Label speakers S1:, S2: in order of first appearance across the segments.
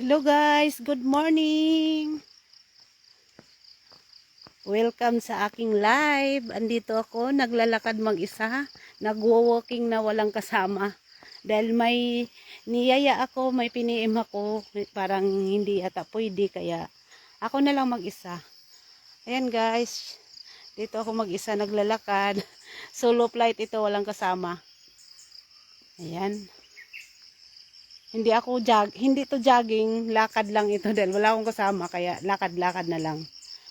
S1: Hello guys, good morning. Welcome sa aking live. Andito ako, naglalakad mag-isa, nagwo-walking na walang kasama. Dahil may niyaya ako, may piniim ako, parang hindi ata pwede, kaya ako na lang mag-isa. Ayan guys, dito ako mag-isa naglalakad. Solo flight ito, walang kasama. Ayan. Hindi ako jog, hindi to jogging, lakad lang ito dahil wala akong kasama kaya lakad-lakad na lang.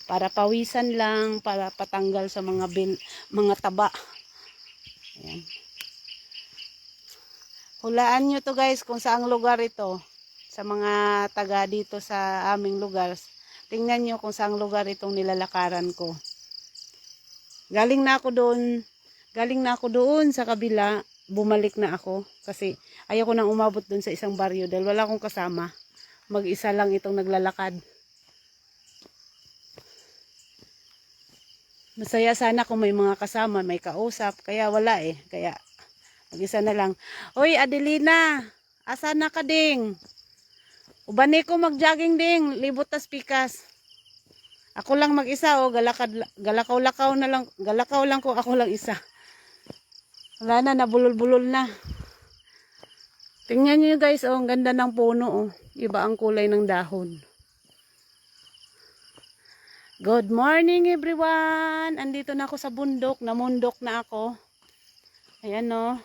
S1: Para pawisan lang, para patanggal sa mga bil, mga taba. Ayan. Hulaan nyo to guys kung saang lugar ito. Sa mga taga dito sa aming lugar. Tingnan nyo kung saang lugar itong nilalakaran ko. Galing na ako doon, galing na ako doon sa kabila, bumalik na ako kasi ayaw ko nang umabot doon sa isang baryo dahil wala akong kasama. Mag-isa lang itong naglalakad. Masaya sana kung may mga kasama, may kausap. Kaya wala eh. Kaya mag-isa na lang. Uy, Adelina, asa na ka ding? Ubani ko mag-jogging ding, libot tas pikas. Ako lang mag-isa o galakad galakaw-lakaw na lang, galakaw lang ko ako lang isa. Wala na, nabulol-bulol na. Tingnan nyo guys, oh, ang ganda ng puno. Oh. Iba ang kulay ng dahon. Good morning everyone! Andito na ako sa bundok. Namundok na ako. Ayan oh.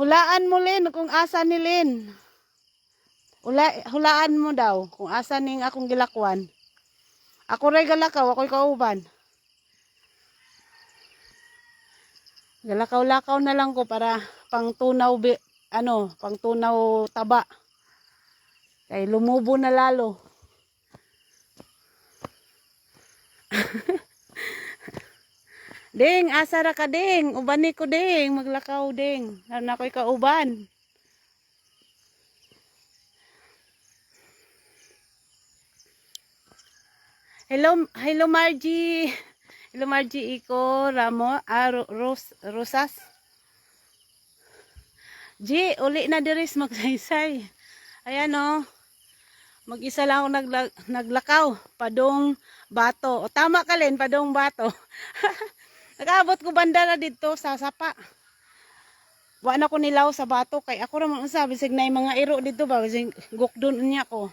S1: Hulaan mo Lin kung asa ni Lin. Hula, hulaan mo daw kung asa ning akong gilakwan. Ako ray galakaw, ako'y kauban. Galakaw-lakaw na lang ko para pang tunaw ano, pang tunaw taba. Kay lumubo na lalo. ding, asara ka ding. Ubani ko ding, maglakaw ding. Ano ako'y kauban. Hello, hello Margie. Hello Iko, Ramo, ah, Ro- Ros, Rosas. G, uli na diris magsaysay. Ayan o. Mag-isa lang ako nagla, naglakaw. Padong bato. O tama ka Len, padong bato. Nag-abot ko banda na dito sa sapa. Wa na ko nilaw sa bato kay ako ra man sabi sig nay mga iro dito ba sig gukdon niya ko.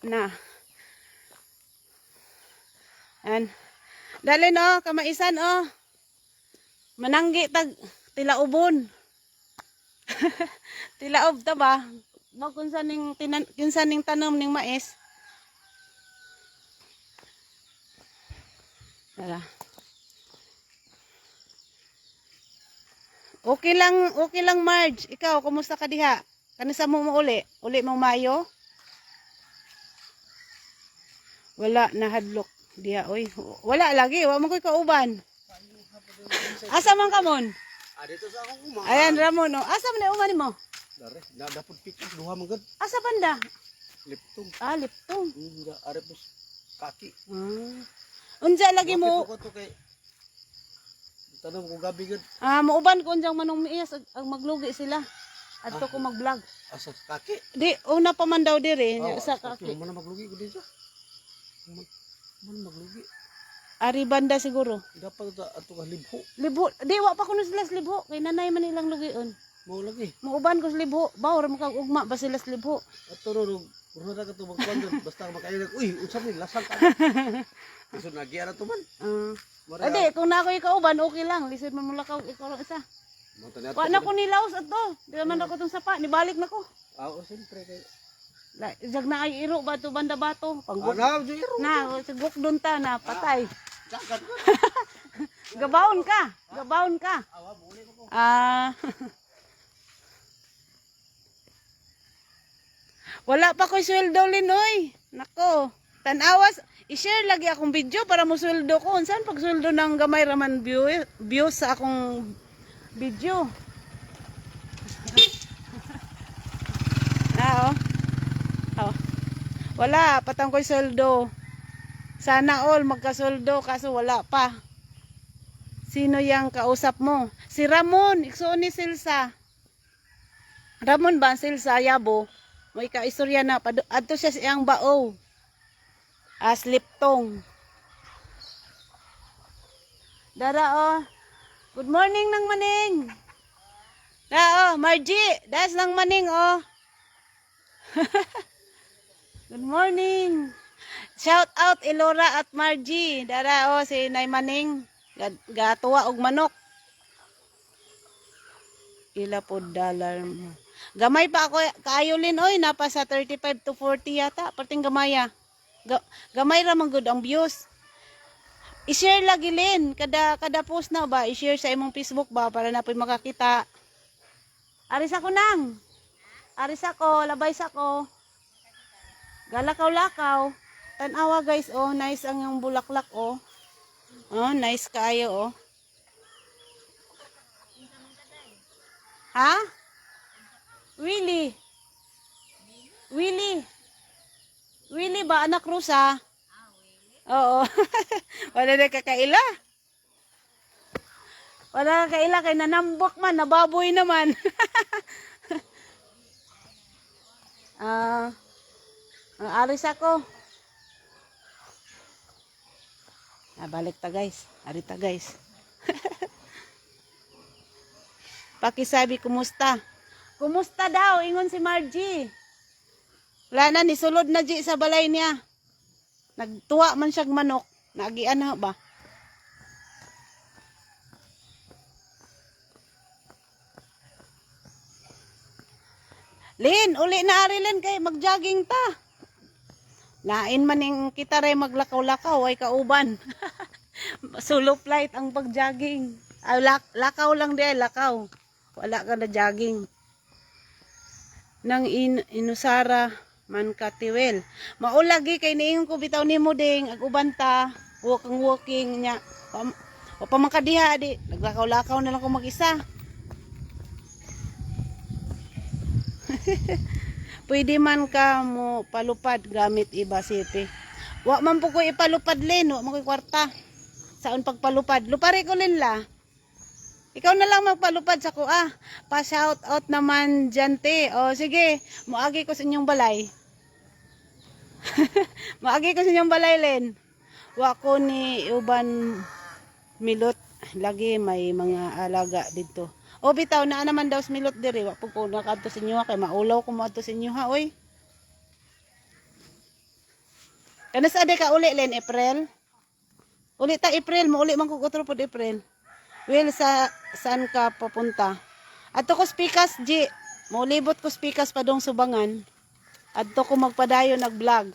S1: Na. An. Dali no, kamaisan oh. Mananggi tag tila ubon. Tilaob ta ba? Mo kunsa ning tinan tanom ning mais. Tara. Okay lang, okay lang Marge. Ikaw, kumusta ka diha? Kanisa mo mo uli? Uli mo mayo? Wala, nahadlok diha. Oy, wala lagi. Wa mo ko'y kauban. Asa man ka mon?
S2: Ah, dito sa akong uma.
S1: Ayan, Ramon. Oh. Asa man na uman mo?
S2: Dari, na dapat pikas duha magad.
S1: Asa banda?
S2: Liptong.
S1: Ah, liptong.
S2: Hmm, are pus kaki.
S1: Ah. Unsa lagi mo?
S2: Ko to kay Tanong ko gabi gud
S1: Ah, mauban ko unsang manong miyas ag, ag maglugi sila. Adto ko mag-vlog.
S2: asa sa kaki.
S1: Di una pa man daw dire
S2: Oh,
S1: sa kaki.
S2: kaki. Mo na maglugi ko dito. Na maglugi.
S1: Ari banda siguro.
S2: Dapat ta ato ka libho.
S1: Libho, di wa pa kuno sila libho kay nanay man nilang lugion.
S2: Mo lagi.
S1: Mauban ko sa libho, bawor mo kag ugma ba sila sa libho.
S2: Ato ro ro Puro ka to magkuan basta makainag. Uy, unsa ni lasang ka. Iso na to man.
S1: Ah.
S2: Mara.
S1: Ade, kung na ako ikauban, okay lang. Lisod man mula ka ikaw lang isa.
S2: Mo tani ato.
S1: Wa na ko nilaos ato. Di man ako tong sapa, nibalik na ko.
S2: Ah, oh, siyempre
S1: jag na ay iro ba to banda bato. Pangguk.
S2: Ana, jiro.
S1: Na, siguk doon ta na patay.
S2: Jagat ko.
S1: Gabaon ka. Gabaon ka. Ah. Wala pa ko sweldo linoy. Nako. Tanawas, i-share lagi akong video para mo sweldo ko. Saan pag sweldo ng gamay raman view, views sa akong video? ah, oh. oh. Wala, patang ko'y sweldo. Sana all magkasweldo kaso wala pa. Sino yang kausap mo? Si Ramon, ikso ni Silsa. Ramon Basil sa Yabo, may kaistorya na, adto siya sa iyang bao. As liptong. Dara oh. Good morning nang maning. Da oh, Margie, das nang maning oh. Good morning. Shout out Elora at Margie. Dara oh si Nay Maning. Ga- Gatuwa og manok. Ila po dollar mo. Gamay pa ako kaayo lin oy napa sa 35 to 40 yata perting gamaya. Ga- gamay ra man gud ang views. I-share lagi lin kada kada post na ba i-share sa imong Facebook ba para na po'y makakita. Aris ako nang. Aris ako, labay sa ko. Galakaw-lakaw. Tanawa guys, oh, nice ang yung bulaklak, oh. Oh, nice kaayo, oh. Ha? Willie. Willie. Willie ba, anak Rosa? Oo. Wala na kakaila. Wala na kakaila kay nanambok man, nababoy naman. Ah, ang aris ako. Ah, balik ta guys. Ari ta guys. Pakisabi kumusta? Kumusta daw? Ingon si Margie. Wala na, nisulod na G sa balay niya. Nagtuwa man siyag manok. Nagian na ba? Lin, uli na ari Lin kay mag-jogging ta. Lain man ning kita ray maglakaw-lakaw ay kauban. Solo flight ang pag-jogging. Ay, lak- lakaw lang di lakaw. Wala ka na jogging. Nang in inusara man katiwel. Maulagi kay niingon ko bitaw nimo ding ag uban ta. Walking walking nya. O pa man di. Naglakaw-lakaw na lang ko mag-isa. Pwede man ka mo palupad gamit iba sipi. Wa man po ko ipalupad len, wa man ko kwarta. Saan pagpalupad? Lupari ko len la. Ikaw na lang magpalupad sa ko ah. Pa-shout out naman dyan te. O sige, muagi ko sa inyong balay. muagi ko sa inyong balay len. Wa ko ni uban milot. Lagi may mga alaga dito. O bitaw na naman daw sa milot diri. Wa po ko nakadto sa inyo kay maulaw ko mo adto sa inyo ha oy. Kanas ade ka uli len April? Uli ta April mo uli man ko otro pod April. Will sa saan ka papunta? Adto ko speakers G. Maulibot ko speakers pa dong subangan. Adto ko magpadayo nag-vlog.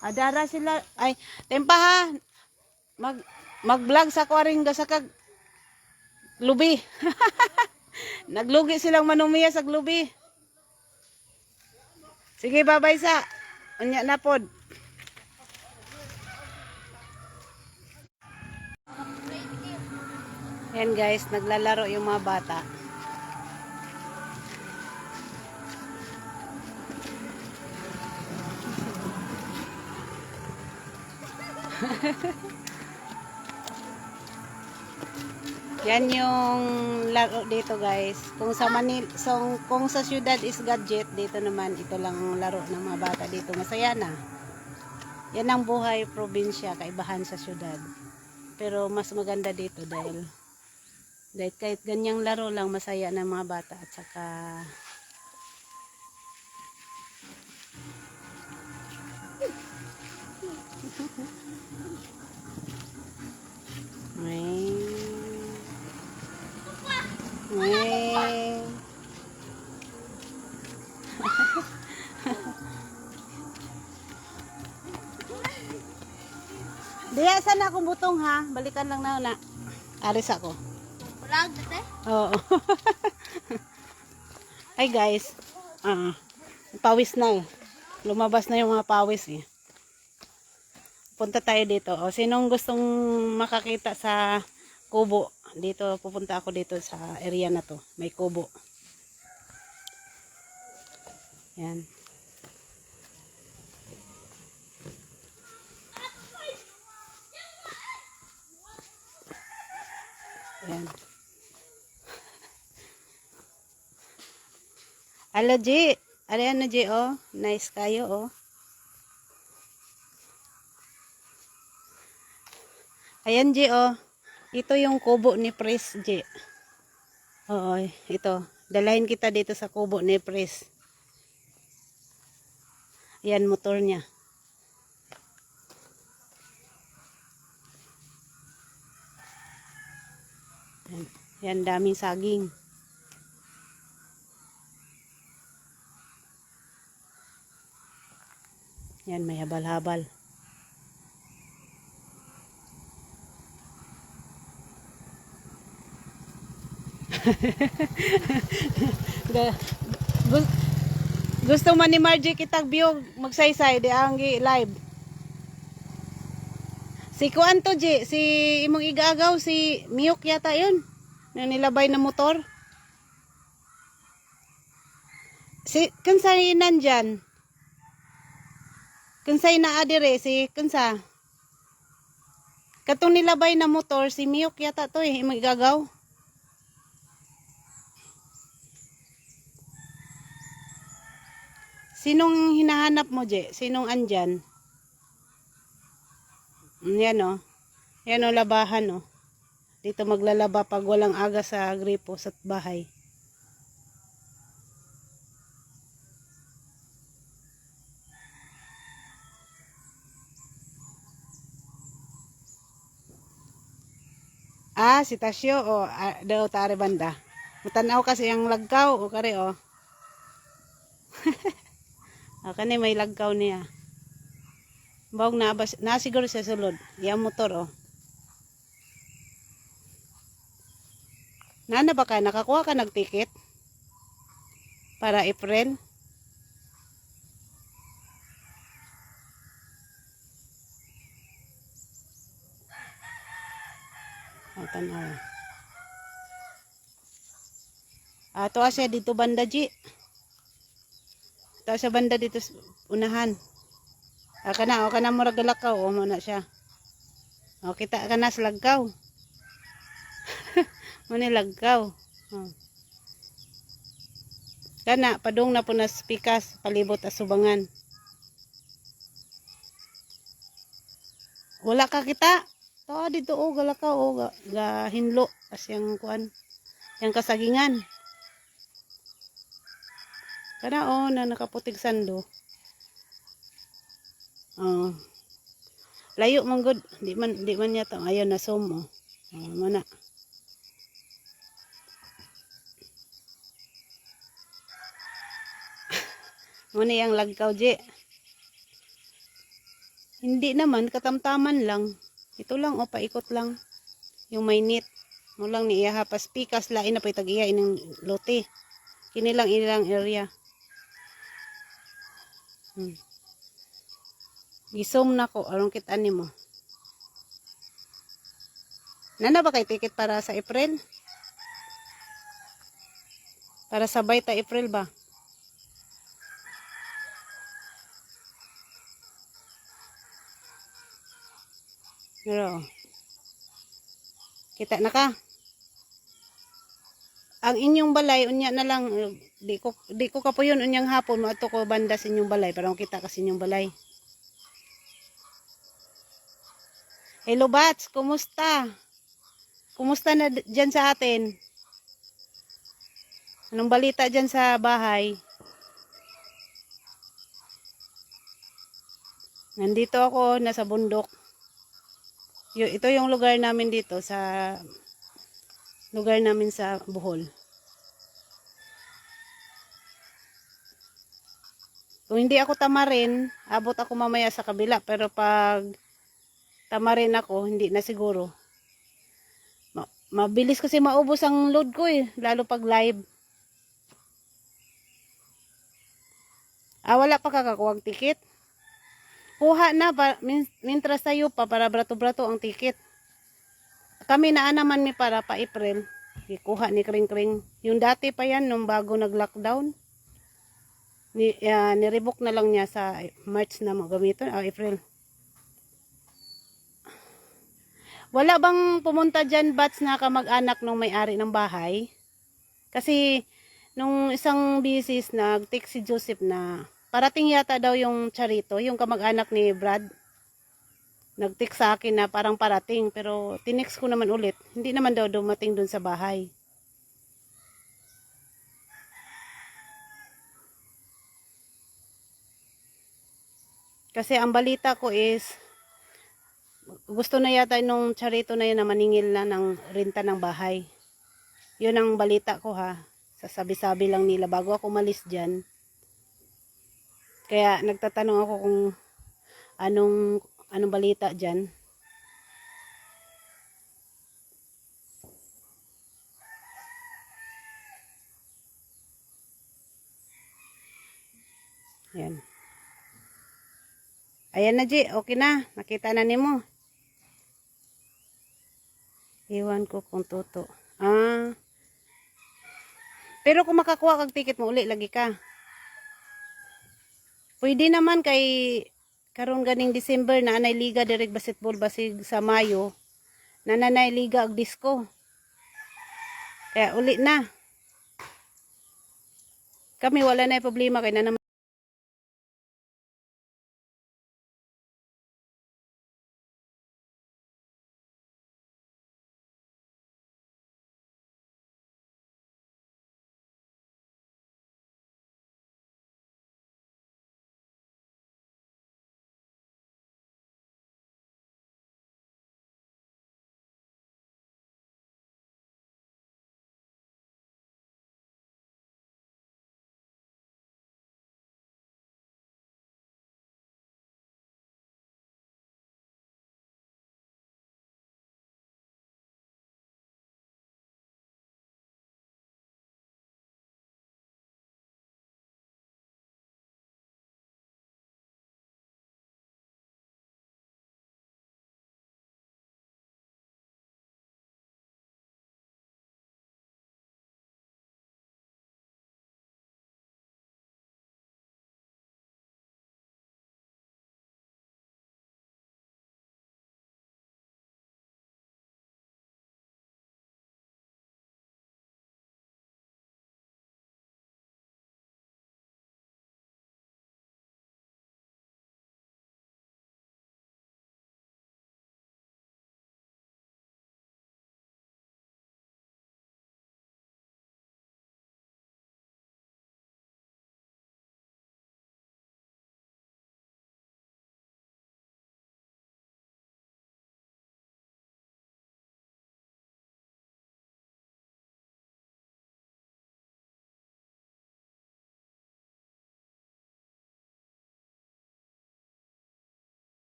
S1: Adara sila ay tempa ha. Mag mag-vlog sa kwaring sa kag lubi. Naglugi silang manumiya sa lubi. Sige, babay sa. Unya na pod. Yan guys, naglalaro yung mga bata. Yan yung laro dito guys. Kung sa Manil, so, kung sa syudad is gadget, dito naman ito lang ang laro ng mga bata dito. Masaya na. Yan ang buhay probinsya, kaibahan sa syudad. Pero mas maganda dito dahil dahil kahit ganyang laro lang masaya ng mga bata at saka May May Diya sana akong butong ha. Balikan lang na na. Aris ako.
S3: Vlog dito?
S1: Oo. Hi guys. Ah, pawis na eh. Lumabas na yung mga pawis eh punta tayo dito. O, sinong gustong makakita sa kubo? Dito, pupunta ako dito sa area na to. May kubo. Yan. Yan. Alo, G. Ano yan, G, oh. Nice kayo, oh. Ayan, G, oh. Ito yung kubo ni Pres, G. Oo, ito. Dalahin kita dito sa kubo ni Pres. Ayan, motor niya. Ayan, Ayan, daming saging. Yan, may habal-habal. Gusto man ni Margie kitag view magsaysay di ang live. Si Kuan to Ji, si imong igagaw si Miyok yata yun. Na nilabay na motor. Si kansay nandyan? Kansay na adire si kansa? Katong nilabay na motor si Miyok yata to eh imong igagaw. Sinong hinahanap mo, Je? Sinong andyan? Mm, Yan o. Yan o, labahan o. Dito maglalaba pag walang aga sa gripo sa bahay. Ah, si Tasyo o ah, daw tare banda. Matanaw kasi ang lagkaw o kare o. Ah, kani may lagkaw niya. Bawag na, bas, na siguro sa sulod. Yung motor, oh. Nana ba ka? Nakakuha ka nagtikit? Para April? O, tanaw. Ato siya dito banda, Ji. Ito sa banda dito unahan. Ah, kana, o kana murag galakaw, o mo na siya. O kita ka na sa lagkaw. mo ni lagkaw. Kana, padung na po na spikas, palibot at subangan. Wala ka kita. To dito o galakaw o ga, ga hinlo as yung kuan. Yang kasagingan. Kana o na nakaputig sando. Oh. Layo man gud, di man di man yata ayo na sumo. Oh, mana. Muna yung lagkaw, Je. Hindi naman, katamtaman lang. Ito lang, o, paikot lang. Yung may net. Mo lang ni iya hapas pikas lain na pa'y tag-iya ining lote. Kini lang ilang area. Hmm. Gisom na ko, arong kita ni mo. Nana ba kay ticket para sa April? Para sabay ta April ba? Pero, kita na ka. Ang inyong balay, unya na lang, di ko, di ko kapuyon unyang hapon, maato ko banda sa inyong balay, para kita kasi inyong balay. Hello Bats, kumusta? Kumusta na dyan sa atin? Anong balita dyan sa bahay? Nandito ako, nasa bundok. Ito yung lugar namin dito sa lugar namin sa Bohol. Kung hindi ako tamarin, abot ako mamaya sa kabila. Pero pag tamarin ako, hindi na siguro. Ma- mabilis kasi maubos ang load ko eh, lalo pag live. Ah, wala pa kakakuwag ticket. Kuha na, pa, min, mintras tayo pa para brato-brato ang ticket. Kami na naman mi para pa April. Ikuha ni Kring Kring. Yung dati pa yan, nung bago nag-lockdown. Ni, uh, nirebook na lang niya sa March na magamiton, ah, April. Wala bang pumunta dyan, Bats, na kamag-anak nung may-ari ng bahay? Kasi, nung isang bisis, nag-text si Joseph na parating yata daw yung Charito, yung kamag-anak ni Brad. Nag-text sa akin na parang parating, pero tinext ko naman ulit. Hindi naman daw dumating dun sa bahay. Kasi ang balita ko is, gusto na yata nung charito na yun na maningil na ng renta ng bahay. Yun ang balita ko ha. Sasabi-sabi lang nila bago ako malis dyan. Kaya nagtatanong ako kung anong anong balita dyan. Yan. Ayan na, Ji. Okay na. Nakita na ni mo. Iwan ko kung toto. Ah. Pero kung makakuha kag ticket mo uli, lagi ka. Pwede naman kay karon ganing December na anay liga direct basketball basig sa Mayo. Na nanay liga og disco. Kaya uli na. Kami wala na problema kay na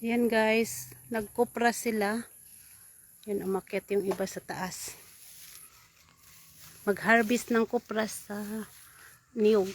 S1: naman Yan guys, nagkupra sila. Yan, umakyat yung iba sa taas. Mag-harvest ng kupras sa niyog.